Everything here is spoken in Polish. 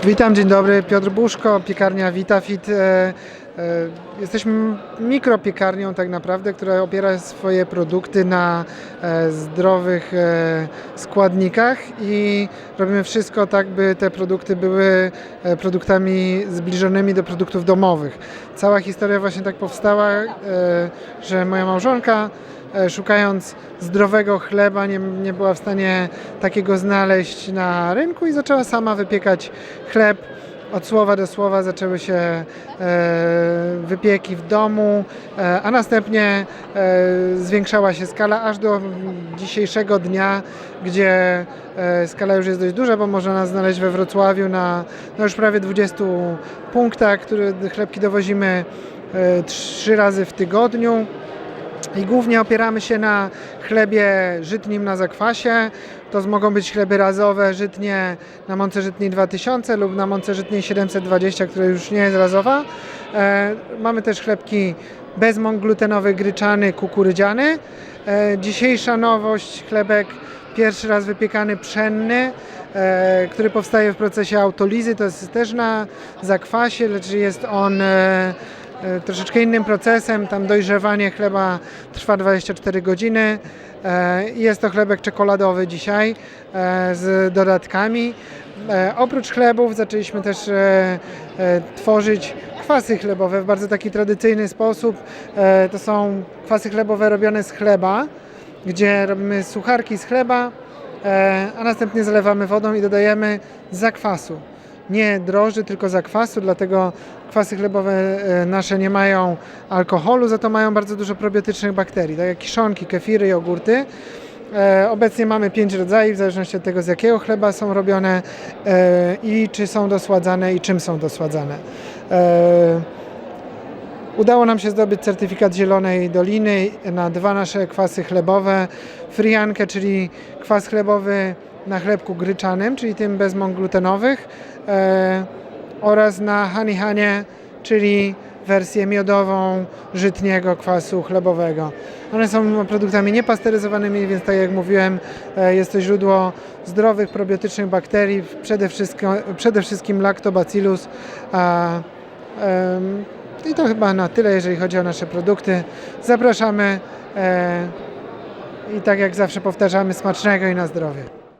Witam, dzień dobry. Piotr Buszko, piekarnia Vitafit. E, Jesteśmy mikropiekarnią tak naprawdę, która opiera swoje produkty na e, zdrowych e, składnikach i robimy wszystko tak, by te produkty były produktami zbliżonymi do produktów domowych. Cała historia właśnie tak powstała, że moja małżonka szukając zdrowego chleba nie, nie była w stanie takiego znaleźć na rynku i zaczęła sama wypiekać chleb. Od słowa do słowa zaczęły się e, wypieki w domu, e, a następnie e, zwiększała się skala aż do dzisiejszego dnia, gdzie skala już jest dość duża, bo można nas znaleźć we Wrocławiu na no już prawie 20 punktach, które chlebki dowozimy trzy razy w tygodniu. I głównie opieramy się na chlebie żytnim na zakwasie. To mogą być chleby razowe, żytnie na mące żytniej 2000 lub na mące żytniej 720, która już nie jest razowa. E, mamy też chlebki bez mąk glutenowych, gryczany, kukurydziany. E, dzisiejsza nowość, chlebek pierwszy raz wypiekany pszenny, e, który powstaje w procesie autolizy. To jest też na zakwasie, lecz jest on e, troszeczkę innym procesem. Tam dojrzewanie chleba trwa 24 godziny. E, Jest to chlebek czekoladowy dzisiaj e, z dodatkami. E, Oprócz chlebów zaczęliśmy też e, e, tworzyć kwasy chlebowe w bardzo taki tradycyjny sposób. E, To są kwasy chlebowe robione z chleba, gdzie robimy sucharki z chleba, e, a następnie zalewamy wodą i dodajemy zakwasu nie drożdży, tylko zakwasu, dlatego kwasy chlebowe e, nasze nie mają alkoholu, za to mają bardzo dużo probiotycznych bakterii, tak jak kiszonki, kefiry, jogurty. E, Obecnie mamy pięć rodzajów, w zależności od tego z jakiego chleba są robione e, i czy są dosładzane i czym są dosładzane. Udało nam się zdobyć certyfikat Zielonej Doliny na dwa nasze kwasy chlebowe. Friankę, czyli kwas chlebowy na chlebku gryczanym, czyli tym bez mąk glutenowych e, oraz na Hanihanie, czyli wersję miodową żytniego kwasu chlebowego. One są produktami niepasteryzowanymi, więc tak jak mówiłem, e, jest to źródło zdrowych, probiotycznych bakterii, przede wszystkim, przede wszystkim lactobacillus. A, em, i to chyba na tyle, jeżeli chodzi o nasze produkty. Zapraszamy e, i tak jak zawsze powtarzamy, smacznego i na zdrowie.